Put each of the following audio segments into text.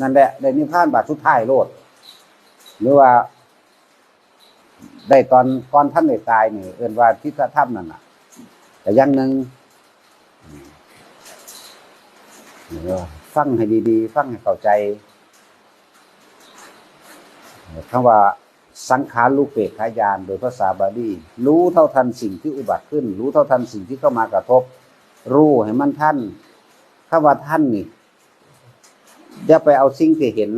นั่นแหละได้นิพพานบาทสุดท้ายโลด หรือว่า ได้ตอนก่อนท่านได้ตายนี่เอิ้นว่าทิฏฐธรรมนั่นน่ะ แต่อยังหนึ่งฟังให้ดีๆ ฟังให้เข้าใจคำว่าสังขารลูกเปกขายานโดยภาษาบาลีรู้เท่าทันสิ่งที่อุบัติขึ้น รู้เท่าทันสิ่งที่เข้ามากระทบ รู้ให้มันท่านคำว่าท่านนี่ อย่าไปเอาสิ่งที่เห็น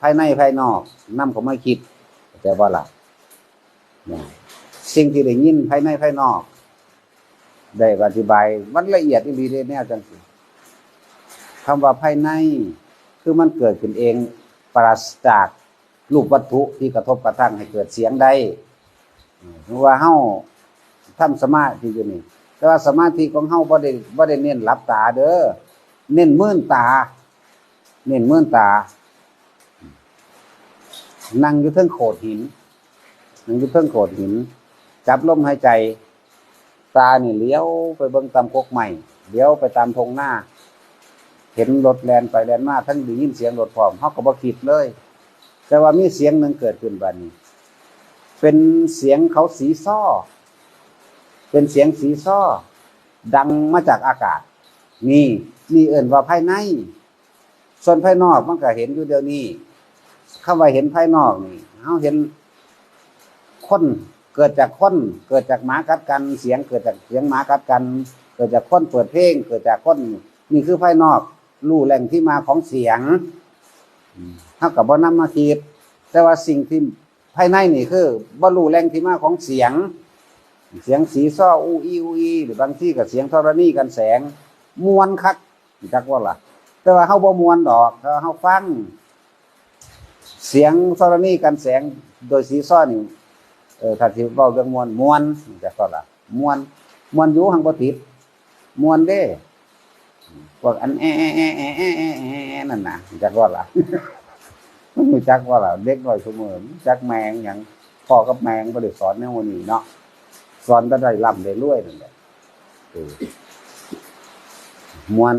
ภายในภายนอกนำเขามาคิดแต่ว่าล่ะสิ่งที่ได้ยินภายในภายนอก ได้อธิบาย มันละเอียดอีหลีเด้แนวจังสิคำว่าภายในคือมันเกิดขึ้นเองปราศจากรูปวัตถุที่กระทบกระทั่งให้เกิดเสียงได้เพราะว่าเฮาทำสมาธิอยู่นี่แต่ว่าสมาธิของเฮาบ่ได้บ่ได้เน้นหลับตาเด้อเน้นมื่นตา เน้นเมื่นตา นั่งอยู่เทิงโขดหิน นั่งอยู่เทิงโขดหิน จับลมหายใจ ตานี่เลี้ยวไปเบิ่งตามกกใหม่เลี้ยวไปตามทงหน้า เห็นรถแลนไปแลนมาทั้งได้ยินเสียงรถพร้อมเฮาก็บ่คิดเลย แต่ว่ามีเสียงหนึ่งเกิดขึ้นบัดนี้ เป็นเสียงเขาสีซ้อ เป็นเสียงสีซ้อ ดังมาจากอากาศ นี่นี่เอิ่นว่าภายใน ส่วนภายนอกมันก็เห็นอยู่เดียวนี้คำว่าเห็นภายนอกนี่เฮาเห็นคนเกิดจากคนเกิดจากหมากัดกันเสียงเกิดจากเสียงหมากัดกัน เกิดจากคนเปิดเพลง เกิดจากคนนี่คือภายนอกรู้แหล่งที่มาของเสียงเท่ากับบ่นำมาคิดแต่ว่าสิ่งที่ภายในนี่คือบ่รู้แหล่งที่มาของเสียง เสียงสีซ้ออูอีอูอีหรือบางที่กับเสียงธรณีกันแสงมวนคักจักว่าล่ะ แต่ว่าเฮาบ่มวนดอกเฮาฟัง เสียงธรณีกันแสงโดยสีซ้อนี่เออถ้าสิเว้าเรื่องมวนมวนจักว่าล่ะมวนมวนอยู่หังบ่ติดมวนเด้พวกอันแอะแอะแอะแอะแอะนั่นน่ะจักว่าล่ะมันรู้จักว่าล่ะเด็กน้อยซุมือจักแมงหยังพ่อกับแมงบ่ได้สอนแนวนี้เนาะสอนก็ได้ร่ำได้รวยนั่นแหละมวน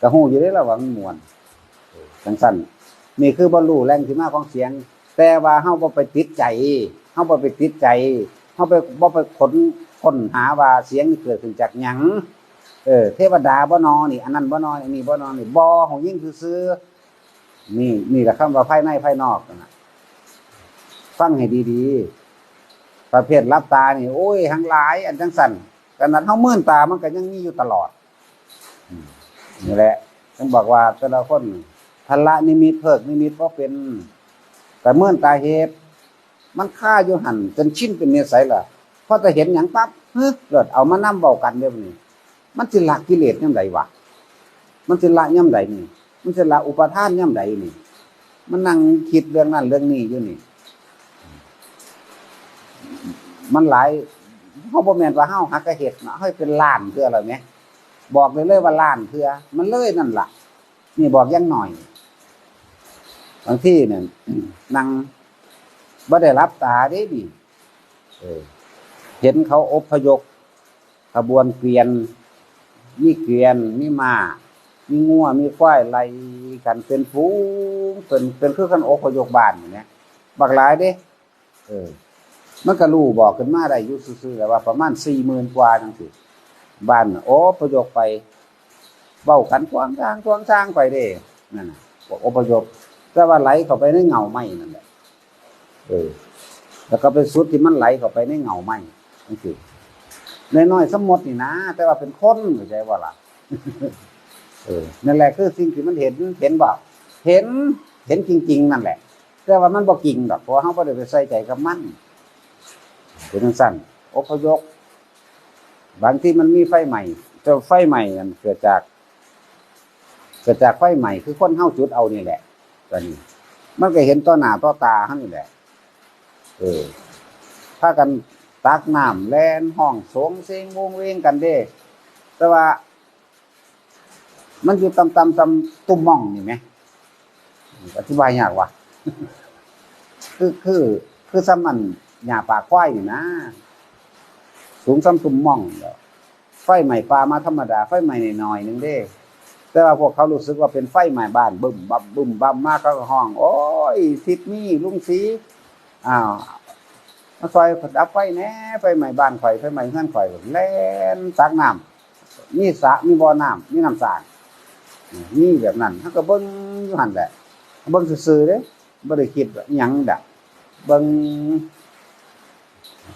กระหูอยู่ได้ระหวังมวนเออจังสั้นนี่คือบรรลุแรงที่มาของเสียง แต่ว่าเฮาบ่ไปติดใจเฮาบ่ไปติดใจเฮาไปบ่ไปค้นค้นหาว่าเสียงนี่เกิดขึ้นจากหยังเออเทวดาบ่นอนี่อันนั้นบ่นออันนี้บ่นอนี่บ่ของยิ่งซื่อๆนี่นี่แหละคำว่าภายในภายนอกนั่นน่ะฟังให้ดีๆ ประเภทรับตานี่ โอ้ยทั้งหลาย อันจังสันขนาดเฮามื่นตามันก็ยังมีอยู่ตลอดอืม นี่แหละต้องบอกว่าแต่ละคนทันละนิมิตเพิกนิมิตเพราะเป็น แต่มื่นตาเหตุ มันค่าอยู่หันจนชินเป็นเนสัยล่ะพอจะเห็นอย่างปั๊บเฮ้ยเกิดเอามานั่เบากันเดี๋ยวนี้ มันสิละกิเลสย่ำใดวะมันสิละย่ำใดนี่ มันสิละอุปทานย่ำใดนี่ มันนั่งคิดเรื่องนั้นเรื่องนี้อยู่นี่ มันหลายเฮาบ่แม่นว่าเฮาหักกระเฮ็ดเนาะเฮาเป็นล้านเทื่อแล้วแหม บอกเลยเลยว่าล้านเทื่อ มันเลยนั่นล่ะ นี่บอกยังหน่อย บางที่เนี่ยนั่งบ่ได้รับตาเด้ดิเออเห็นเขาอบพยพขบวนเกวียน มีเกวียน มีม้ามีงัวมีควายไล่กันเป็นฝูงเป็นเป็นคือกันอพยพบ้านนี่นะบักหลายเด้เออมันก็รู้บอกขึ้นมาได้ยู่ซื่อๆแหละว่าประมาณสี่หมื่นกว่าจังสิ บ้านโอ้ประยกไปเบ้ากันกวางทางกวางทางไปเด้นั่นน่ะบอกอพยพแต่ว่าไหลเข้าไปในเงาไม้นั่นแหละเออแล้วก็ไปสุดที่มันไหลเข้าไปในเงาไม้จังสิน้อยๆสมมตินี่นะ แต่ว่าเป็นคนเข้าใจว่าล่ะเออนั่นแหละคือสิ่งที่มันเห็นเห็นบ่เห็นเห็นจริง ๆ นั่นแหละ แต่ว่ามันบ่จริงดอกเพราะว่าเฮาบ่ได้ไปใส่ใจกับมันเป็นสั้นอพยพ บางที่มันมีไฟใหม่แต่ไฟใหม่มันเกิดจากเกิดจากไฟใหม่คือคนเฮาจุดเอานี่แหละตอนนี้ มันก็เห็นต่อหน้าต่อตาเฮานี่แหละ เออถ้ากันตักน้ำแลนห้องสงเสียงวงเวงกันเด้แต่ว่า มันอยู่ตำตำตำตุ่มม่องนี่ไหมอธิบายยากว่ะคือคือ คือซ้ำมันหญ้าป่าควายนี่นะ สูงซ้ำตุ่มม่องแล้วไฟใหม่ปลามาธรรมดาไฟใหม่หน่อยหนึงเด้ แต่ว่าพวกเขารู้สึกว่าเป็นไฟไหม้บ้านบึ้มบับบึ้มบับมากเขาก็ห้อง โอ้ยทิศนี่ลุงสีอ้าวมาซอยดับไฟแน่ไฟไหม้บ้านข่อยไฟไหม้เฮือนข่อยแล่นตักน้ำมีสระมีบ่อน้ำมีน้ำสางนี่แบบนั้นเขาก็เบิ่งอยู่หันแหละเบิ่งซื่อๆเด้บ่ได้คิดหยังดะเบิ่ง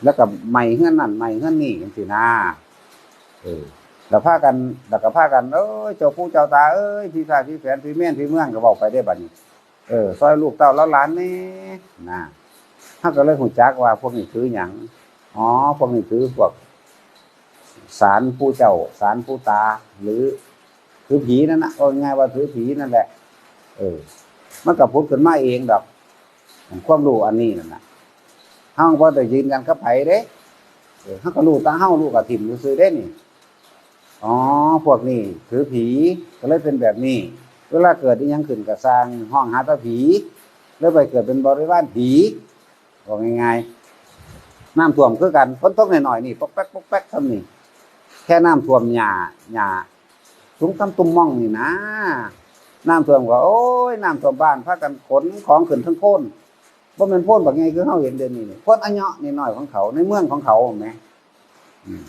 แล้วก็ไหม้เฮือนนั่นไหม้เฮือนนี่จังซี่นะเออแล้วพากันแล้วก็พากันเอ้ยเจ้าผู้เจ้าตาเอ้ยพี่ชายพี่แฟนพี่เมียนพี่เมืองก็บอกไปได้บัดนี้ เออซอยลูกเต้าแล้วหลานนี่นะถ้าก็เลยหูจักว่าพวกนี้ถือหยังอ๋อพวกนี้ถือพวกสารผู้เจ้าสารผู้ตา หรือถือผีนั่นนะก็ง่ายว่าถือผีนั่นแหละ เออ มันก็พูดขึ้นมาเองดอกความรู้อันนี้นั่นนะ เฮาบ่ได้ยืนกันกับไผเด้เออเฮาก็รู้ตาเฮารู้กับถิ่มซื่อๆเด้นี่อ๋อพวกนี้ถือผีก็เลยเป็นแบบนี้ เวลาเกิดยังขึ้นก็สร้างห้องหาตาผี แล้วไปเกิดเป็นบริวารผีบอกง่ายๆน้ำท่วมคือกันฝนตกหน่อยๆนี่ปอกแป๊กปอกแป๊กทำนี่แค่น้ำท่วมหญ้าหญ้าสูงตำตุ่มม่องนี่นะน้ำท่วมก็โอ้ยน้ำท่วมบ้านพากันขนของขึ้นทั้งโคน พ้นบ่แม่นพ้นแบบไงคือเฮาเห็นเดี๋ยวนี้นี่โพ้นอันเนาะนี่น้อยของเขาในเมืองของเขาแหมอืม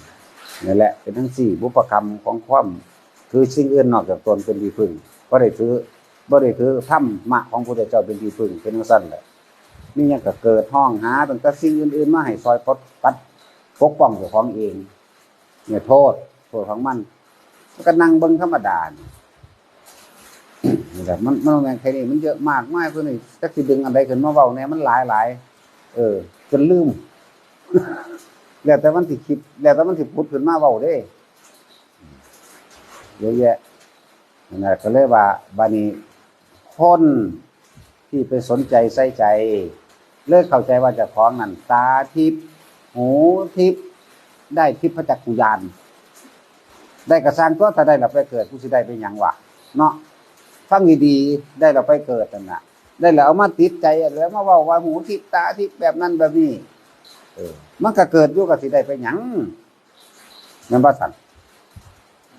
นี่แหละ เป็นทั้งสี่บุพกรรมของความคือสิ่งอื่นนอกจากตนเป็นที่พึ่งก็ได้ถือบ่ได้ถือถ้ำมะของพระเจ้าเป็นที่พึ่งเป็นจังซั่นแหละนี่ยังก็เกิดห้องหาตั้งแต่สิ่งอื่นๆมาให้ซอยปดปัดปกป้องเจ้าของเอง เนี่ยโทษโทษของมันก็นั่งเบิ่งธรรมดานี่ นี่แหละมันมันแม่นแค่นี้มันเยอะมากมายเพื่อนนี่จักสิดึงอันใดขึ้นมาเว้าแน่มันหลายหลายเออจนลืม แล้วแต่มันสิคิด แล้วแต่มันสิพูดขึ้นมาเว้าเด้เยอะแยะนั่นแหละก็เลยว่าบานี้คนที่ไปสนใจใส่ใจ เลิกเข้าใจว่าจะของนั่นตาทิพย์หูทิพย์ได้ทิพย์พระจักกุยาน ได้กระสร้างตัวถ้าได้เราไปเกิดผู้สิได้เป็นหยังวะเนาะ ฟังดีๆ ได้เราไปเกิดนั่นน่ะได้แล้วเอามาติดใจแล้วมาว่าว่าหูทิพตาทิพแบบนั้นแบบนี้เออ มันก็เกิดอยู่กับสิได้ไปหยังแม่นบ่าสั่น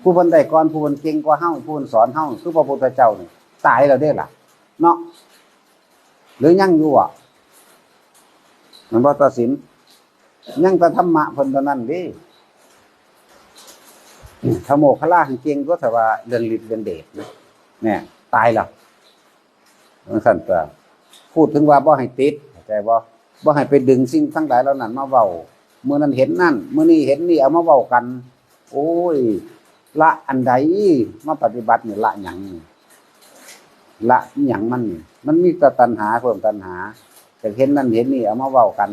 ผู้เพิ่นได้ก่อนผู้เพิ่นเก่งกว่าเฮาผู้เพิ่นสอนเฮาคือพระพุทธเจ้านี่ตายแล้วเด้ล่ะเนาะหรือยั่งอยู่อะมันบ่ตัดสินยั่งแต่ธรรมะเพิ่นนั้นดิธรรมโมคลาหังเก่งก็แต่ว่าเรื่องฤทธิ์เรื่องเดชนะเนี่ย ตายแล้วมันสั่นตัวพูดถึงว่าบ่ให้ติดใจบ่บ่ให้ไปดึงสิ่งทั้งหลายเหล่านั้นมาเว้าเมื่อนั้นเห็นนั่นเมื่อนี้เห็นนี่เอามาเว้ากัน โอ้ย ละอันใดมาปฏิบัตินี่ละหยังละอิหยังมัน มันมีแต่ตัณหาเพิ่มตัณหาแต่เห็นนั่นเห็นนี่เอามาเว้ากัน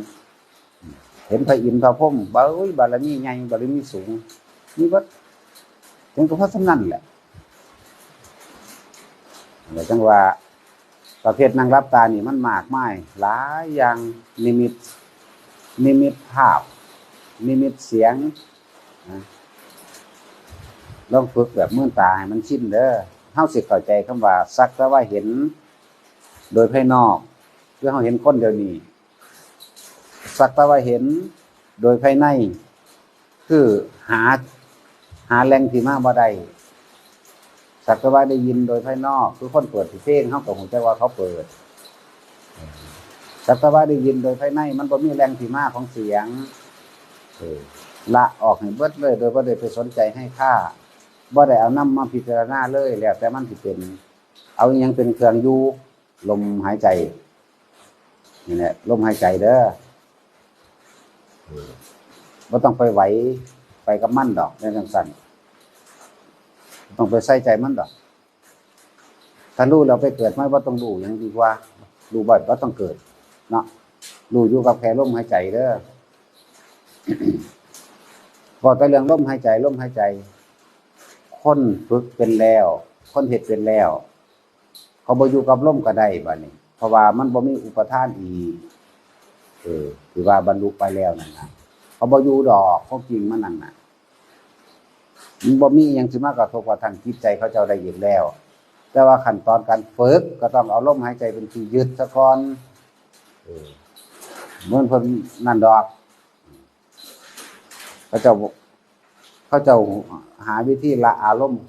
เห็นพระอินทร์พระพรหมบารมีบารมีใหญ่บารมีสูงนี่ว่าถึงกับพระสำนันแหละ แต่จังว่า ประเภทนั่งรับตานี่มันมากมายหลายอย่างนิมิต นิมิตภาพ นิมิตเสียงลองฝึกแบบมื่นตาให้มันชินเด้อเฮาสิเข้าใจคำว่าสักแต่ว่าเห็น โดยภายนอกคือเฮาเห็นคนเดียวนี้สักแต่ว่าเห็นโดยภายใน คือหาหาแหล่งที่มาบ่ได้ สักแต่ว่าได้ยินโดยภายนอกคือคนเปิดเพลงเขาก็หูใจว่าเขาเปิดสักแต่ว่าได้ยินโดยภายใน มันบ่มีแรงที่มาของเสียงละออกให้เบิดเลย โดยบ่าได้ไปสนใจให้ค่าบ่ได้เอานํมาพิจารณาเลยแล้วแต่มันสิเป็น เอายังเป็นเครื่องอยู่ลมหายใจนี่แหละลมหายใจเด้อเออบ่ต้องไปไหวไปกับมั่นดอกในจังซั่น ต้องไปใส่ใจมันดอกถ้ารู้เราไปเกิดไม่ว่าต้องรู้ยังดีกว่ารู้บ่อยก็ต้องเกิด เนาะรู้อยู่กับแค่ลมหายใจเด้อพอแต่เรื่องลมหายใจลมหายใจ คนฝึกเป็นแล้ว คนเห็ดเป็นแล้ว เขาบ่อยู่กับลมก็ได้บัดนี้เพราะว่ามันบ่มีอุปทานอีกเออคือว่าบรรลุไปแล้วนั่นนะเขาบ่อยู่ดอกเขาจริงมันนั่นน่ะ มันบ่มีอหยังสิมากกระทบกับทางจิตใจเขาเจ้าได้ยินแล้ว แต่ว่าขั้นตอนการฝึกก็ต้องเอาลมหายใจเป็นที่ยึดซะก่อนเหมือนเพิ่นนั่นดอกเขาเจ้าเขาเจ้าหาวิธีละอารมณ์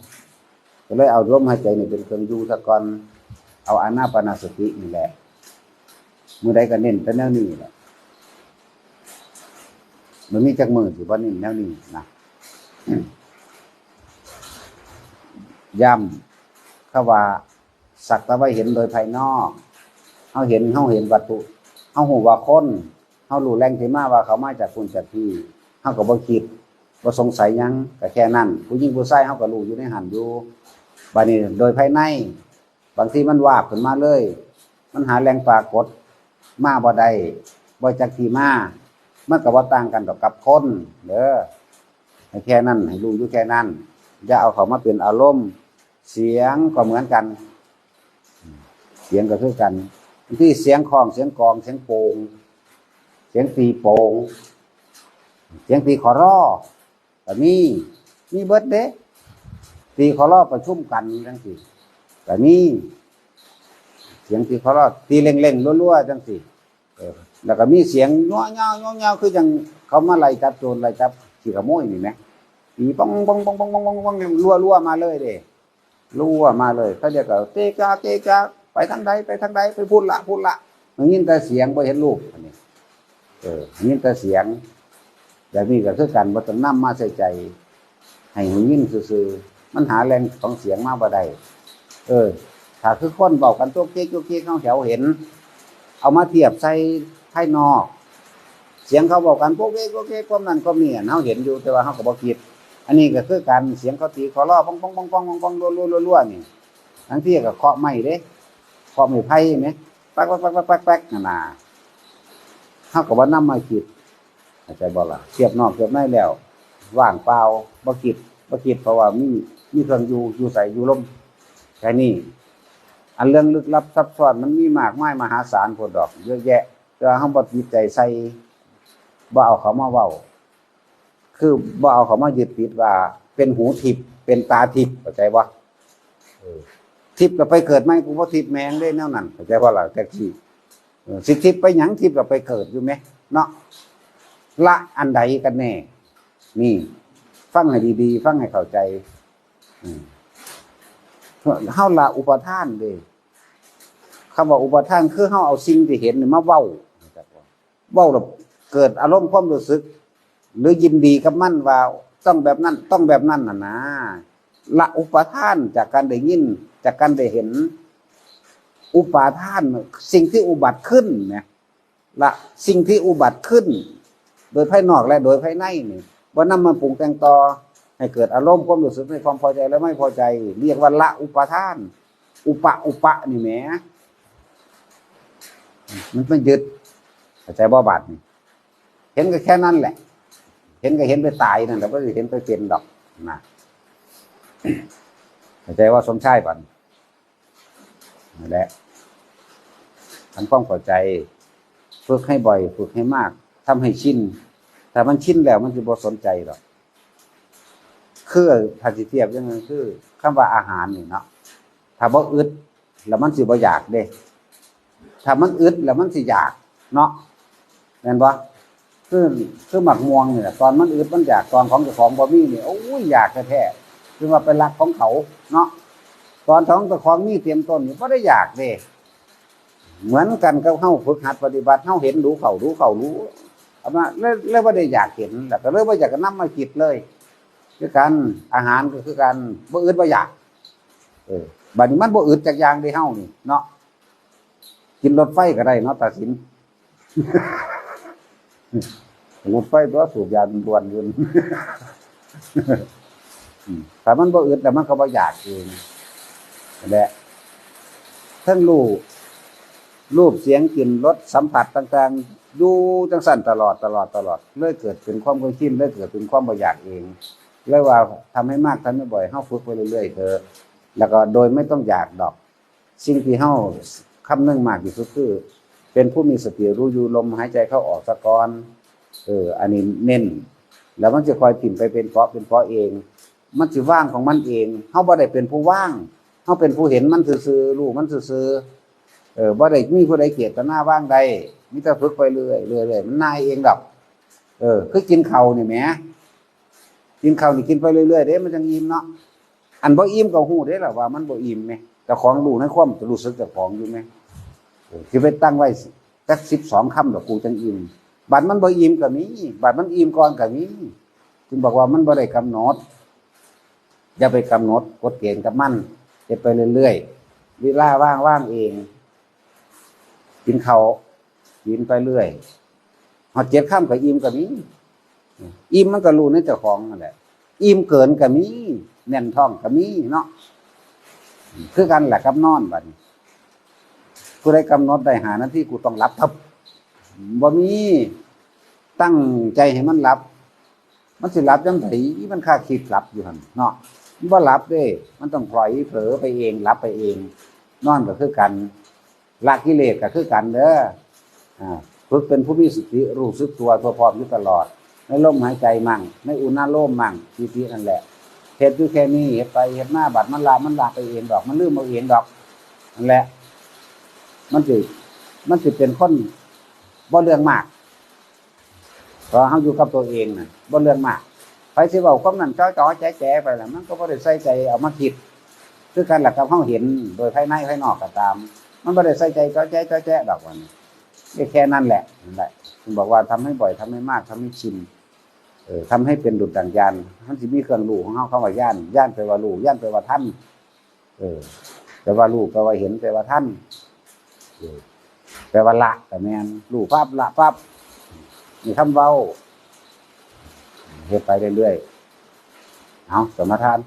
ก็เลยเอาลมหายใจนี่เป็นเครื่องอยู่ซะก่อนเอาอานาปานสตินี่แหละมือใดก็เน้นแต่แนวนี้แหละมันมีจักมือสิบ่เน้นแนวนี้นะ ย้ำเขาว่าสักแต่ว่าเห็นโดยภายนอกเขาเห็นเขาเห็นวัตถุเขาหูว่าคนเขารู้แรงที่มาว่าเขามาจากคุณจากที่เขาก็บ่คิดบ่สงสัยยังก็แค่นั้นผู้หญิงผู้ชายเขาก็รู้อยู่ในหันอยู่บานี้โดยภายใน บางทีมันวาบขึ้นมาเลย มันหาแรงปรากฏมาบ่ได้บ่จากที่มามันก็บ่ต่างกันดอกกับคนเด้อแค่นั้นให้รู้อยู่แค่นั้นอย่าเอาเขามาเป็นอารมณ์ เสียงก็เหมือนกัน เสียงก็คือกันที่เสียงคลองเสียงกองเสียงโป่งเสียงตีโป่งเสียงตีขอร้อแต่มีมีเบิดเด้ตีขอร้อประชุมกันจังสิแต่มีเสียงตีขอร้อตีเล่งๆรัวๆจังสิแล้วก็มีเสียงง้อเงาง้อเงาคือจังเขามาไล่จับโจรไล่จับขี่ขโมยนี่ไหมปีปองปองปองปองปองปองปองรัวรัวมาเลยเด้ รัวมาเลยเขาเรียกว่าเตกาเตกาไปทางใดไปทางใดไปพูดละพูดละมันยินแต่เสียงบ่เห็นรูปอันนี้เออยินแต่เสียงแบบนี้ก็คือกันบ่ต้องนำมาใส่ใจ ให้หูยินซื่อๆมันหาแรงของเสียงมาบ่ได้เออ ถ้าคือคนบากันตัวเก๊กตัวเก๊กเข้าแถวเห็น เอามาเทียบใส่ภายนอก เสียงเขาบอกกันพวกเก๊กพวกเก๊กความนั้นก็มีอะเฮาเห็นอยู่แต่ว่าเฮาก็บ่คิด อันนี้ก็คือการเสียงเขาตีขอร้อปองปองปองปองปองปองรัวรัวรัวรัวนี่ทั้งที่ก็เคาะไม้เด้เคาะไม้ไผ่ไหมปักปักปักปักปักปักนั่นน่ะเฮาก็บ่นำมาคิดเข้าใจบ่ล่ะเทียบนอกเทียบในแล้ว ว่างเปล่าบ่คิดบ่คิดเพราะว่ามีมีเครื่องอยู่อยู่ใส่อยู่ลมแค่นี้อันเรื่องลึกลับซับซ้อนมันมีมากมายมหาศาลพดดอก เยอะแยะแต่ว่าเฮาบ่ติดใจใส่บ่เอาเขามาเว้า คือบ่เอาเขามายึดติดว่า เป็นหูทิพย์เป็นตาทิพย์เข้าใจบ่เออทิพย์ก็ไปเกิดไหมกูบ่ทิพย์แมงได้แนวนั้นเข้าใจบ่ล่ะแท็กซี่เออสิทิพย์ไปหยังทิพย์ก็ไปเกิดอยู่ไหมเนาะละอันใดกันแน่ นี่ ฟังให้ดีๆ ฟังให้เข้าใจอืมเฮาละอุปทานเด้คำว่าอุปทานคือเฮาเอาสิ่งที่เห็นนี่มาเว้าเข้าใจบ่เว้าแล้วเกิดอารมณ์ความรู้สึก หรือยินดีกับมันว่าต้องแบบนั้นต้องแบบนั้นน่ะนะละอุปทานจากการได้ยิน จากการได้เห็น อุปาทาน สิ่งที่อุบัติขึ้นเนี่ยละสิ่งที่อุบัติขึ้น โดยภายนอกและโดยภายในนี่ว่านำมาปรุงแต่งต่อให้เกิดอารมณ์ความรู้สึกในความพอใจและไม่พอใจ เรียกว่าละอุปทาน อุปะอุปะนี่แหมมันไม่ยึดใจบ่บาดนี่เห็นก็แค่นั้นแหละ เห็นก็เห็นไปตายนั่นแหละไม่ได้เห็นไปเป็นดอกนะเข้าใจว่าสมชายปันนั่นแหละทำความเข้าใจ ฝึกให้บ่อย ฝึกให้มากทำให้ชินถ้ามันชินแล้วมันจะบ่สนใจหรอกคือถ้าสิเทียบยังไงคือคำว่าอาหารนี่เนาะถ้าบ่อึดแล้วมันสิบ่อยากเด้ถ้ามันอึดแล้วมันสิอยาก เนาะเห็นปะ คือคือหมักม่วงเนี่ยตอนมันอึดมันอยากตอนของเจ้าของบ่มีเนี่ยโอ้ยอยากแท้ๆคือว่าเป็นรักของเขาเนาะตอนของเจ้าของมี่เตรียมต้นนี่บ่ได้อยากเด้เหมือนกันกับเฮาฝึกหัดปฏิบัติเฮาเห็นรู้เขารู้เขารู้เอามาเลยเลยบ่ได้อยากเห็นแล้วก็เลยบ่อยากจะนำมาคิดเลยคือกันอาหารก็คือการบ่อึดบ่อยาก เออบัดนี้มันบ่อึดจากอย่างเดียวเฮานี่เนาะกินรถไฟก็ได้เนาะตัดสิน รถไฟตัวสูบยาดวนยืนถ้ามันบ่อึดแต่มันก็บ่อยากเองนั่นแหละทั้งรูปรูปเสียงกลิ่นรสสัมผัสต่างๆอยู่จังสั่นตลอดตลอดตลอดเลยเกิดเป็นความเคยชินเลยเกิดเป็นความบ่อยากเองเลยว่าทำให้มากทำให้บ่อยเฮาฝึกไปเรื่อยๆเถอะแล้วก็โดยไม่ต้องอยากดอก สิ่งที่เฮาคำนึงมากที่สุดคือ เป็นผู้มีสติรู้อยู่ลมหายใจเข้าออกสะกอนเออ อันนี้เน้น แล้วมันจะคอยถิ่มไปเป็นเพราะเป็นเพราะเอง มันจะว่างของมันเองเฮาบ่ได้เป็นผู้ว่างเฮาเป็นผู้เห็นมันซื่อๆรู้มันซื่อๆเออบ่ได้มีผู้ใดเกลียดต่หน้าว่างใดมีแต่ฝึกไปเรื่อยเรื่อยมันนายเองดอก เออ คือกินเข้าวนี่ยแหมกินข้าวนี่กินไปเรื่อยๆเด้มันจังอิ่มเนาะอันบ่อิ่มก็ฮู้ได้ล่ะว่ามันบ่อิ่มแหมเจ้าของรู้ในความรู้สึกเจ้าของอยู่แหม เออไปตั้งไว้จัก12คำดอกกูจังอิ่มบัดมันบ่อิ่มก็มีบัดมันอิ่มก่อนก็มีจึงบอกว่ามันบ่ได้กำหนดอย่าไปกำหนดกฎเกณฑ์กับมันเฮ็ดไปเรื่อยๆเวลาว่างๆเองกินเขากินไปเรื่อยฮอดเจ็ดค่ำก็อิ่มก็มีอิ่มมันก็รู้ในเจ้าของนั่นแหละอิ่มเกินก็มีแน่นท้องก็มีเนาะคือกันแหละกับนอนบัดนี้ ผู้ใดกำหนดได้หาหน้าที่กูต้องรับทับบ่มีตั้งใจให้มันรับ มันสิรับจังไดมันค่าคิดรับอยู่หั่นเนาะมันบ่รับเด้ มันต้องปล่อยเผลอไปเองรับไปเอง นอนก็คือกันละกิเลสก็คือกันเด้ออ่าฝึกเป็นผู้มีสติรู้สึกตัวตัวพร้อมอยู่ตลอดในลมหายใจมั่งในอุณาโลมมั่งทีทีนั่นแหละเฮ็ดอยู่แค่นี้เฮ็ดไปเฮ็ดหน้าบัดมันลามันลาไปเองดอก มันลืมเอาเองดอกนั่นแหละ มันสิมันสิเป็นคนบ่เรื่องมากพราะเฮาอยู่กับตัวเองน่ะบ่เรื่องมากไปสิเว้าความนั้นจ้อๆแจ๊ๆไปละมันก็บ่ได้ใส่ใจเอามาคิดคือกันล่ะกับเฮาเห็นโดยภายในภายนอกก็ตาม มันบ่ได้ใส่ใจจ้อแจ๊จ้อแจ๊ดอกวันนี้แค่นั้นแหละนั่นแหละถึงบอกว่าทำให้บ่อยทำให้มากทำให้ชินเออทำให้เป็นดุจดังยานมันสิมีเครื่องรูของเขาเข้าว่าย่านย่านแปว่ารู้ย่านแปว่าท่าน เออแปลว่ารู้แปลว่าเห็นแปลว่าท่าน แปลว่าละแต่แมนรูปภาพละภาพมีคำเว้าเฮ็ดไปเรื่อยๆเอาสมทาน